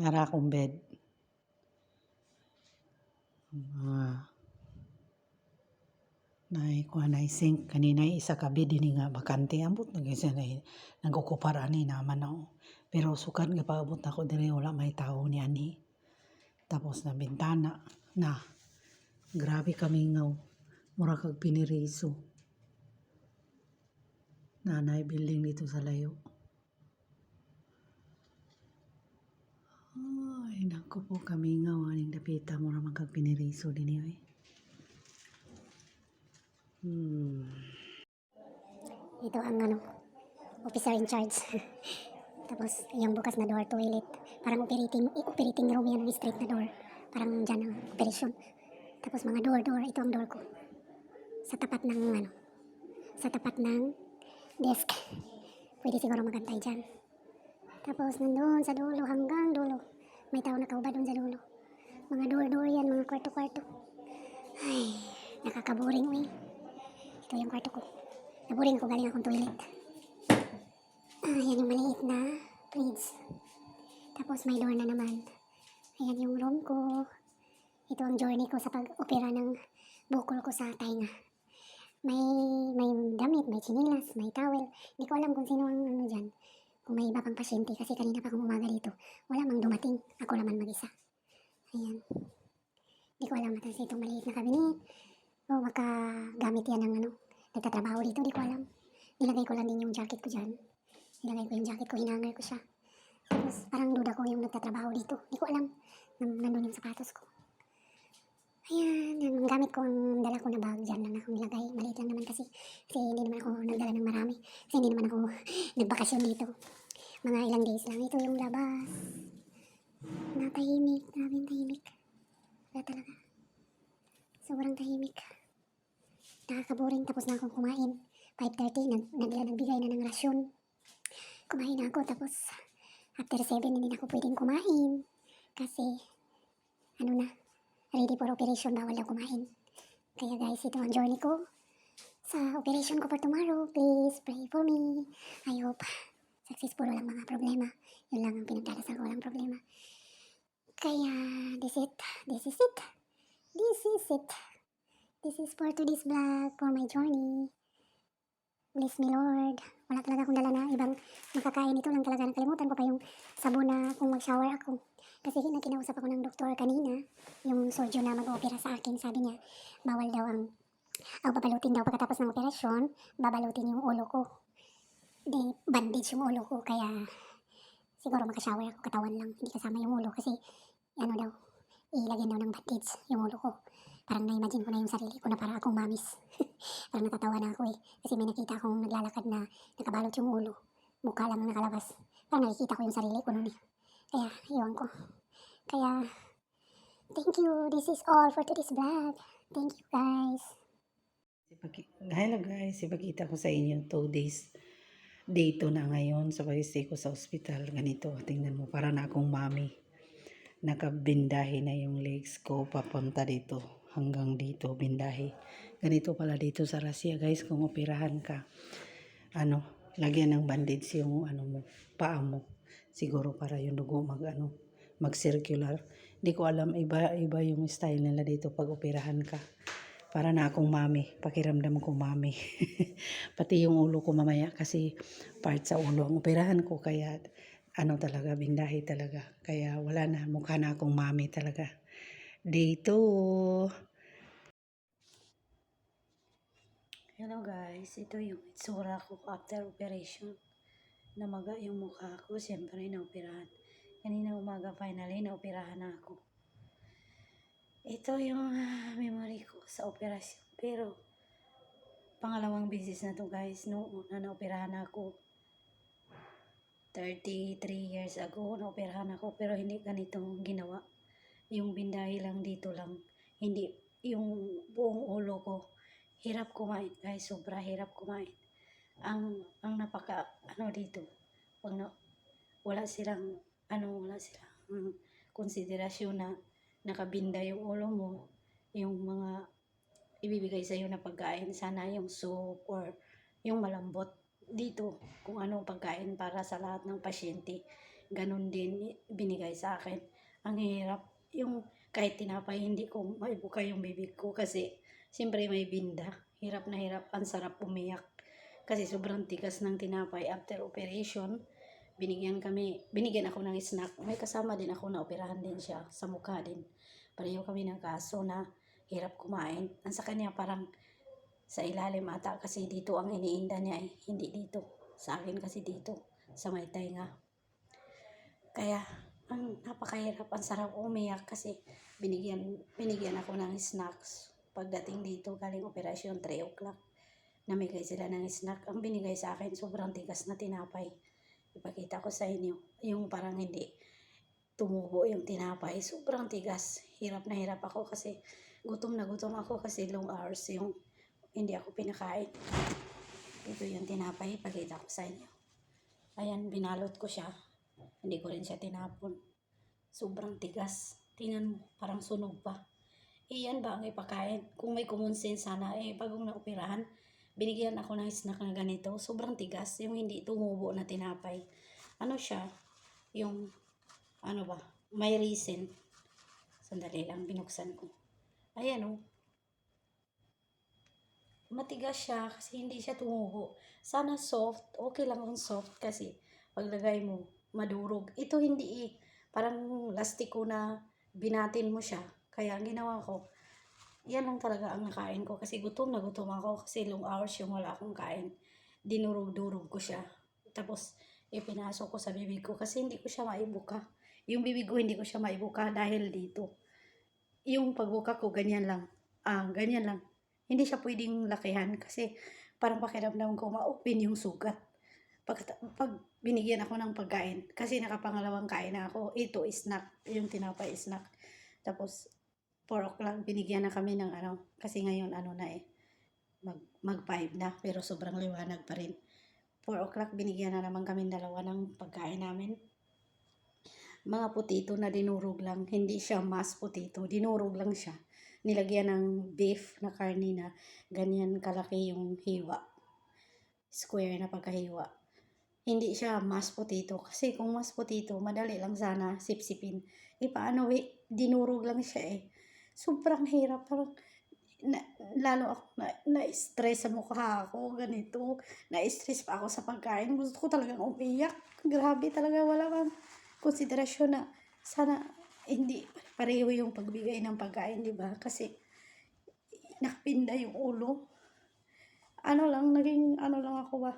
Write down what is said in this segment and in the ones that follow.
Para akong bed. Ah. Nay kuha nay sink kanina isa ka bed dinhi nga bakante ambot na gyud siya nay nagokupar ani naman ako. Pero sukad nga paabot ako diri wala may tawo ni ani. Tapos na bintana na grabe kamingaw mura kag piniriso. Nanay building dito sa layo. Naku po kamingaw aning dapita mura man kag piniriso dinhi oy. Hmm. Ito ang ano, officer in charge. Tapos yung bukas na door toilet. Parang operating, eh, operating room yan, straight na door. Parang dyan ang operasyon. Tapos mga door, door, ito ang door ko. Sa tapat ng ano, sa tapat ng desk. Pwede siguro magantay dyan. Tapos nandun sa dulo hanggang dulo. May tao nakaubad doon sa dulo. Mga door, door yan, mga kwarto-kwarto. Ay, nakakaboring uy. Ito yung kwarto ko. Naboring ako galing akong toilet. Ah, yan yung maliit na fridge. Tapos may door na naman. Ayan yung room ko. Ito ang journey ko sa pag-opera ng bukol ko sa tainga. May may damit, may chinilas, may towel. Hindi ko alam kung sino ang ano dyan. Kung may iba pang pasyente kasi kanina pa akong umaga dito. Wala mang dumating. Ako naman mag-isa. Ayan. Hindi ko alam natin itong maliit na kabinet. O makagamit yan ng ano. Nagtatrabaho dito, di ko alam. Nilagay ko lang din yung jacket ko dyan. Nilagay ko yung jacket ko, hinangar ko siya. Tapos parang duda ko yung nagtatrabaho dito. Di ko alam. Nan nandun yung sapatos ko. Ayan, yan. Ang gamit ko, ang dala ko na bag dyan lang akong nilagay. Maliit lang naman kasi. Kasi hindi naman ako nagdala ng marami. Kasi hindi naman ako nagbakasyon dito. Mga ilang days lang. Ito yung labas. Natahimik. Grabe yung tahimik. Wala talaga. Sobrang tahimik. Nakakaboring. Tapos na akong kumain. 5.30, nag, nagla, nagbigay na ng rasyon. Kumain na ako. Tapos, after 7, hindi na ako pwedeng kumain. Kasi, ano na, ready for operation, bawal daw kumain. Kaya guys, ito ang journey ko sa operation ko for tomorrow. Please pray for me. I hope successful walang mga problema. Yun lang ang pinagdarasal ko, walang problema. Kaya, this it. This is it. This is it. This is for today's vlog, for my journey. Bless me, Lord. Wala talaga akong dala na ibang makakain. Ito lang talaga. Nakalimutan ko pa yung sabon na kung mag-shower ako. Kasi na kinausap ako ng doktor kanina, yung surgeon na mag-opera sa akin, sabi niya, bawal daw ang, ang babalutin daw pagkatapos ng operasyon, babalutin yung ulo ko. Di, bandage yung ulo ko, kaya siguro makashower ako katawan lang, hindi kasama yung ulo kasi, ano daw, ilagyan daw ng bandage yung ulo ko. Parang na-imagine ko na yung sarili ko na para akong mamis. parang natatawa na ako eh. Kasi may nakita akong naglalakad na nakabalot yung ulo. Mukha lang ang nakalabas. Parang nakikita ko yung sarili ko noon eh. Kaya, iwan ko. Kaya, thank you. This is all for today's vlog. Thank you guys. Hello guys, ipakita ko sa inyo 2 days dito na ngayon sa pag-stay ko sa ospital. Ganito, tingnan mo, para na akong mami. Nakabindahi na yung legs ko papunta dito hanggang dito, bindahi. Ganito pala dito sa Russia guys, kung operahan ka. Ano, lagyan ng bandage yung ano mo, paa mo. Siguro para yung dugo mag ano, mag-circular. Hindi ko alam, iba, iba yung style nila dito pag operahan ka. Para na akong mami, pakiramdam ko mami. Pati yung ulo ko mamaya kasi part sa ulo ang operahan ko kaya ano talaga, bindahi talaga. Kaya wala na, mukha na akong mami talaga. Dito. Hello guys, ito yung itsura ko after operation. Namaga yung mukha ko, siyempre naoperahan. Kanina umaga finally naoperahan na ako. Ito yung ah, memory ko sa operasyon. Pero pangalawang beses na to guys, noong una naoperahan ako. 33 years ago, naoperahan ako pero hindi ganito ginawa. Yung bindahi lang dito lang. Hindi, yung buong ulo ko. Hirap kumain guys, sobra hirap kumain. Ang, ang napaka, ano dito, pag na, wala silang, ano, wala silang mm, konsiderasyon na nakabinda yung ulo mo, yung mga ibibigay sa iyo na pagkain, sana yung soup or yung malambot dito kung ano pagkain para sa lahat ng pasyente. ganun din binigay sa akin. Ang hirap. Yung kahit tinapay, hindi ko maibuka yung bibig ko kasi siyempre may binda. Hirap na hirap. Ang sarap umiyak. Kasi sobrang tigas ng tinapay after operation. Binigyan kami, binigyan ako ng snack. May kasama din ako na operahan din siya sa mukha din. Pareho kami ng kaso na hirap kumain. Ang sa kanya parang sa ilalim ata kasi dito ang iniinda niya eh. Hindi dito. Sa akin kasi dito. Sa may tainga. Kaya ang napakahirap. Ang sarap umiyak kasi binigyan, binigyan ako ng snacks. Pagdating dito galing operasyon 3 o'clock. Namigay sila ng snack. Ang binigay sa akin sobrang tigas na tinapay. Ipakita ko sa inyo. Yung parang hindi tumubo yung tinapay. Sobrang tigas. Hirap na hirap ako kasi gutom na gutom ako kasi long hours yung hindi ako pinakain. Ito yung tinapay. Ipakita ko sa inyo. Ayan, binalot ko siya. Hindi ko rin siya tinapon. Sobrang tigas. Tingnan mo, parang sunog pa. Iyan ba ang ipakain? Kung may common sense sana, eh, bagong naoperahan, binigyan ako ng snack na ganito. Sobrang tigas. Yung hindi tumubo na tinapay. Ano siya? Yung, ano ba? May reason. Sandali lang, binuksan ko. Ayan oh. Matigas siya kasi hindi siya tumubo. Sana soft. Okay lang kung soft kasi paglagay mo, madurog. Ito hindi eh. Parang lastiko na binatin mo siya. Kaya ginawa ko, yan lang talaga ang nakain ko. Kasi gutom na gutom ako. Kasi long hours yung wala akong kain. Dinurog-durog ko siya. Tapos, ipinasok ko sa bibig ko kasi hindi ko siya maibuka. Yung bibig ko hindi ko siya maibuka dahil dito. Yung pagbuka ko, ganyan lang. Ah, ganyan lang. Hindi siya pwedeng lakihan kasi parang pakiramdam ko ma-open yung sugat. Pag, pag binigyan ako ng pagkain, kasi nakapangalawang kain na ako, ito snack, yung tinapay snack. Tapos, 4 o'clock, binigyan na kami ng ano, kasi ngayon ano na eh, mag, mag 5 na, pero sobrang liwanag pa rin. 4 o'clock, binigyan na naman kami dalawa ng pagkain namin. Mga potato na dinurog lang, hindi siya mass potato, dinurog lang siya. Nilagyan ng beef na karne na ganyan kalaki yung hiwa. Square na pagkahiwa. Hindi siya mashed potato. Kasi kung mashed potato, madali lang sana sipsipin. E paano eh, dinurog lang siya eh. Sobrang hirap. Parang, na, lalo ako na, na-stress sa mukha ako, ganito. Na-stress pa ako sa pagkain. Gusto ko talagang umiyak. Grabe talaga, wala kang konsiderasyon na sana hindi pareho yung pagbigay ng pagkain, di ba? Kasi nakapinda yung ulo. Ano lang, naging ano lang ako ba?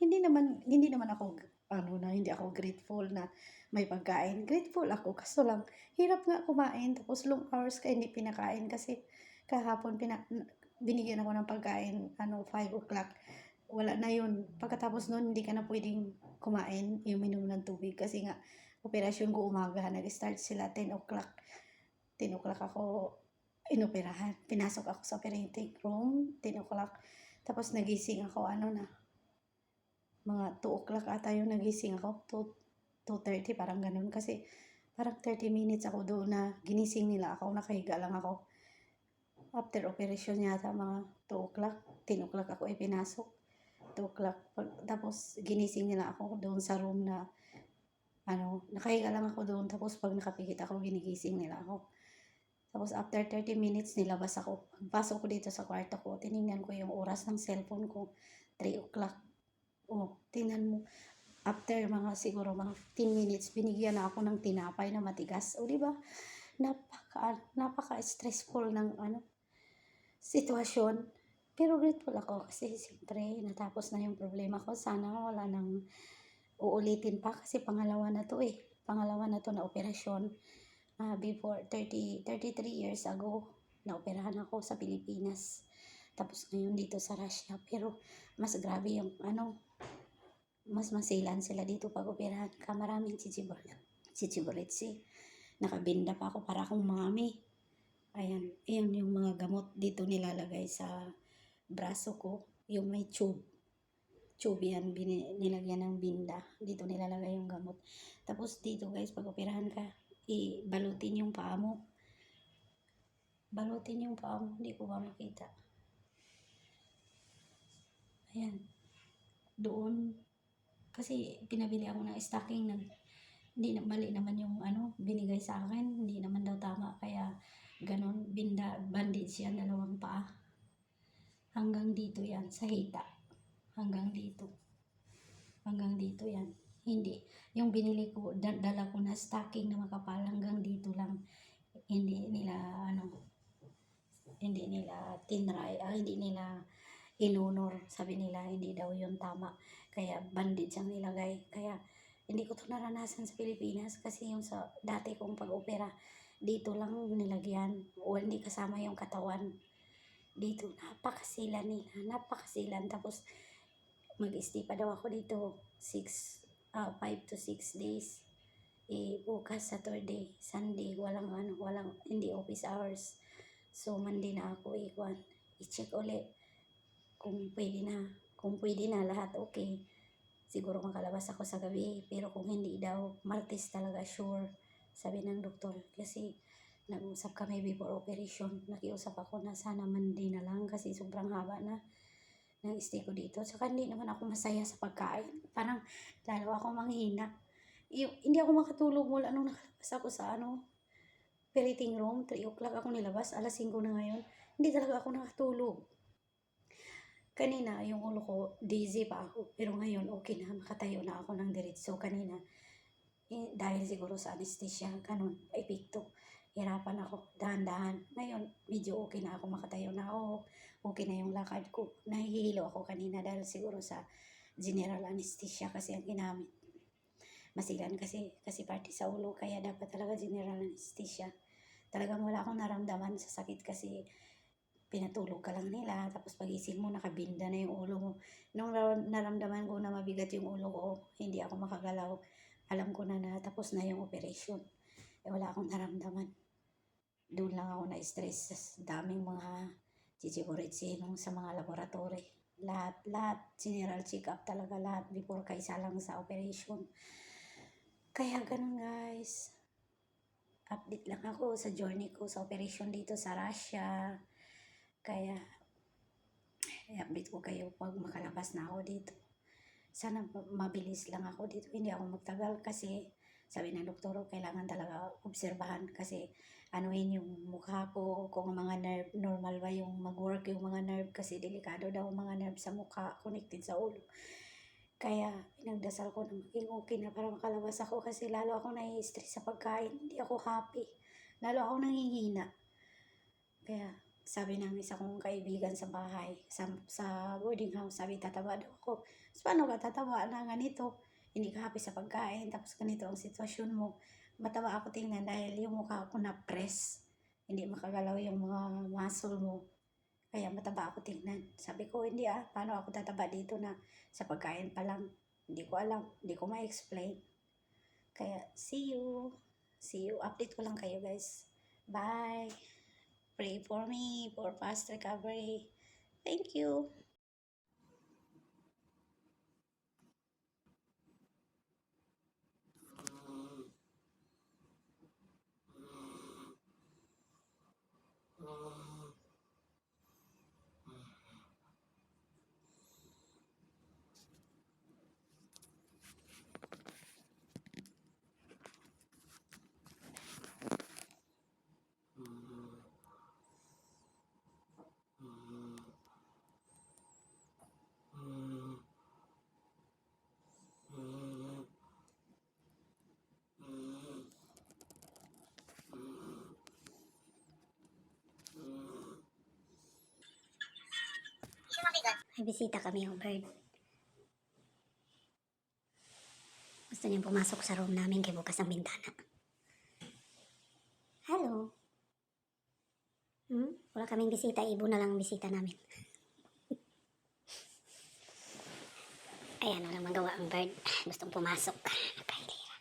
Hindi naman, hindi naman ako, ano na, hindi ako grateful na may pagkain. Grateful ako, kaso lang, hirap nga kumain, tapos long hours ka hindi pinakain kasi kahapon pina, binigyan ako ng pagkain, ano, 5 o'clock. Wala na yun. Pagkatapos nun, hindi ka na pwedeng kumain, yung minum ng tubig kasi nga, operasyon ko umaga, nag-start sila 10 o'clock. 10 o'clock ako inoperahan. Pinasok ako sa operating room, 10 o'clock. Tapos nagising ako, ano na, mga 2 o'clock ata yung nagising ako, 2, 2.30, parang ganun. Kasi parang 30 minutes ako doon na ginising nila ako, nakahiga lang ako. After operation yata, mga 2 o'clock, 10 o'clock ako ipinasok. 2 o'clock. Tapos ginising nila ako doon sa room na ano, nakahiga lang ako doon. Tapos pag nakapikit ako, ginigising nila ako. Tapos after 30 minutes, nilabas ako. Pagpasok ko dito sa kwarto ko, tiningnan ko yung oras ng cellphone ko. 3 o'clock. Oh, tingnan mo. After mga siguro mga 15 minutes, binigyan na ako ng tinapay na matigas. O, di ba? Napaka, napaka-stressful ng ano, sitwasyon. Pero grateful ako kasi siyempre natapos na yung problema ko. Sana wala nang uulitin pa kasi pangalawa na to eh. Pangalawa na to na operasyon. Ah, before 30, 33 years ago, naoperahan ako sa Pilipinas. Tapos ngayon dito sa Russia. Pero mas grabe yung ano, mas masilan sila dito pag operahan ka. Maraming chichibulit. Chichiburitsi. Nakabinda pa ako para akong mami. Ayan, ayan yung mga gamot dito nilalagay sa braso ko. Yung may tube tube yan, bini, nilagyan ng binda. Dito nilalagay yung gamot. Tapos dito guys, pag operahan ka, ibalutin yung paa mo. Balutin yung paa mo, hindi ko ba makita. Ayan. Doon, kasi pinabili ako ng stocking, nag, hindi na mali naman yung ano binigay sa akin hindi naman daw tama kaya ganon binda bandage yan dalawang paa. Hanggang dito yan sa hita. Hanggang dito. Hanggang dito yan. Hindi. Yung binili ko da- dala ko na stocking na makapal hanggang dito lang. Hindi nila ano hindi nila tinry ah, hindi nila inunor sabi nila hindi daw yun tama. Kaya bandage ang nilagay. Kaya hindi ko to naranasan sa Pilipinas kasi yung sa dati kong pag-opera dito lang nilagyan. O hindi kasama yung katawan. Dito napakasilan nila napakasilan tapos mag-stay pa daw ako dito 6 5 to 6 days. Eh bukas Saturday Sunday walang ano walang hindi office hours. So Monday na ako ikuan i-check uli kung pwede na kung pwede na lahat okay. Siguro makalabas ako sa gabi pero kung hindi daw Martes talaga sure sabi ng doktor. Kasi nag-usap kami before operation nakiusap ako na sana Monday na lang kasi sobrang haba na ng stay ko dito. Saka hindi naman ako masaya sa pagkain. Parang lalo ako manghina. Y- hindi ako makatulog mula nung nakalabas ako sa ano operating room. 3 o'clock ako nilabas alas 5 na ngayon. Hindi talaga ako nakatulog kanina yung ulo ko dizzy pa ako. Pero ngayon okay na. Makatayo na ako ng diretso kanina. Eh, dahil siguro sa anesthesia ganun. Epekto hirapan ako. Dahan-dahan. Ngayon medyo okay na ako. Makatayo na ako. Okay na yung lakad ko. Nahihilo ako kanina dahil siguro sa general anesthesia kasi ang ginamit. Masigan kasi kasi parte sa ulo. Kaya dapat talaga general anesthesia. Talagang wala akong naramdaman sa sakit kasi pinatulog ka lang nila tapos pagising mo nakabinda na yung ulo mo. Nung nar- naramdaman ko na mabigat yung ulo ko hindi ako makagalaw. Alam ko na na tapos na yung operation eh wala akong naramdaman. Doon lang ako na-stress sa daming mga chichikuritsi nung sa mga laboratory. Lahat lahat general check up talaga lahat before kaysa lang sa operation kaya ganun guys. Update lang ako sa journey ko sa operation dito sa Russia kaya, i-update ko kayo pag makalabas na ako dito. Sana ma- mabilis lang ako dito. Hindi ako magtagal kasi sabi ng doktor, kailangan talaga obserbahan kasi anuhin yung mukha ko, kung mga nerve, normal ba yung mag-work yung mga nerve kasi delikado daw mga nerve sa mukha connected sa ulo. Kaya pinagdasal ko na maging okay na para makalabas ako kasi lalo ako nai-stress sa pagkain. Hindi ako happy. Lalo ako nangihina. Kaya sabi ng isa kong kaibigan sa bahay, sa, sa boarding house, sabi, tataba daw ako. So, paano ka tataba na ganito? Hindi ka happy sa pagkain, tapos ganito ang sitwasyon mo. Mataba ako tingnan dahil yung mukha ko na-press. Hindi makagalaw yung mga muscle mo. Kaya mataba ako tingnan. Sabi ko, hindi ah, paano ako tataba dito na sa pagkain pa lang. Hindi ko alam, hindi ko ma-explain. Kaya, see you. See you. Update ko lang kayo guys. Bye. Pray for me for fast recovery. Thank you. May bisita kami yung bird. Gusto niyang pumasok sa room namin kay bukas ang bintana. Hello? Hmm? Wala kaming bisita, ibo na lang ang bisita namin. Ayan, walang magawa ang bird. Gustong pumasok. Napahilira.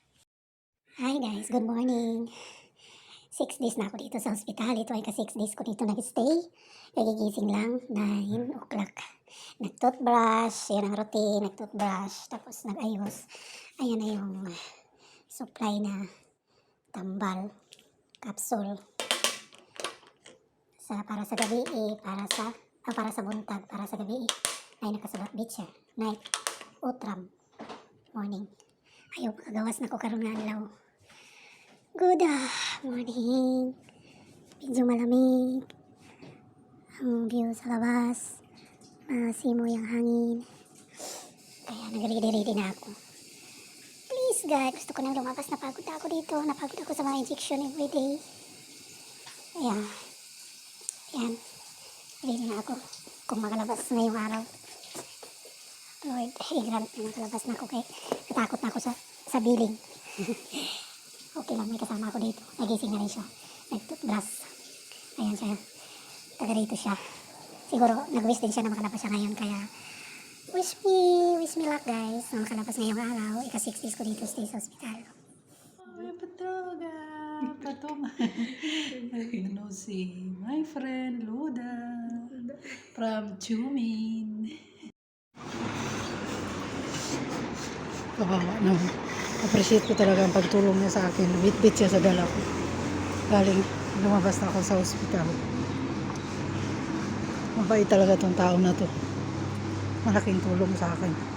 Hi guys, good morning. Six days na ako dito sa hospital. Ito ay ka-six days ko dito nag-stay. Nagigising lang, 9 o'clock. Nag-toothbrush, yan ang routine, nag-toothbrush, tapos nag-ayos. Ayan na yung supply na tambal, capsule. Sa, para sa gabi, eh, para sa, ah, para sa buntag, para sa gabi, eh, ay nakasulat beacher, night, utram, morning. Ayaw makagawas na ko karon nga adlaw. Good ah, morning. Medyo malamig. Ang view sa labas. Masimoy ang hangin. Kaya nag-ready-ready na ako. Please God, gusto ko nang lumabas. Napagod na ako dito. Napagod ako sa mga injection everyday. Ayan. Ayan. Ready na ako. Kung makalabas ngayong araw. Lord, i-grant na makalabas na ako kay natakot na ako sa, sa billing. okay lang, may kasama ako dito. Nagising na rin siya. Nag-toothbrush. Ayan siya. Taga rito siya. Siguro, nag-wish din siya na makalabas siya ngayon. Kaya, wish me, wish me luck guys. Na makalabas ngayong araw. Ika 6 days ko dito stay sa hospital. Ay, patoga. Patong. ano si my friend Luda from Chumin. Kawawa naman. Appreciate ko talaga ang pagtulong niya sa akin. Bit-bit siya sa dala ko. Galing, lumabas na ako sa ospital. Mabait talaga tong tao na to. Malaking tulong sa akin.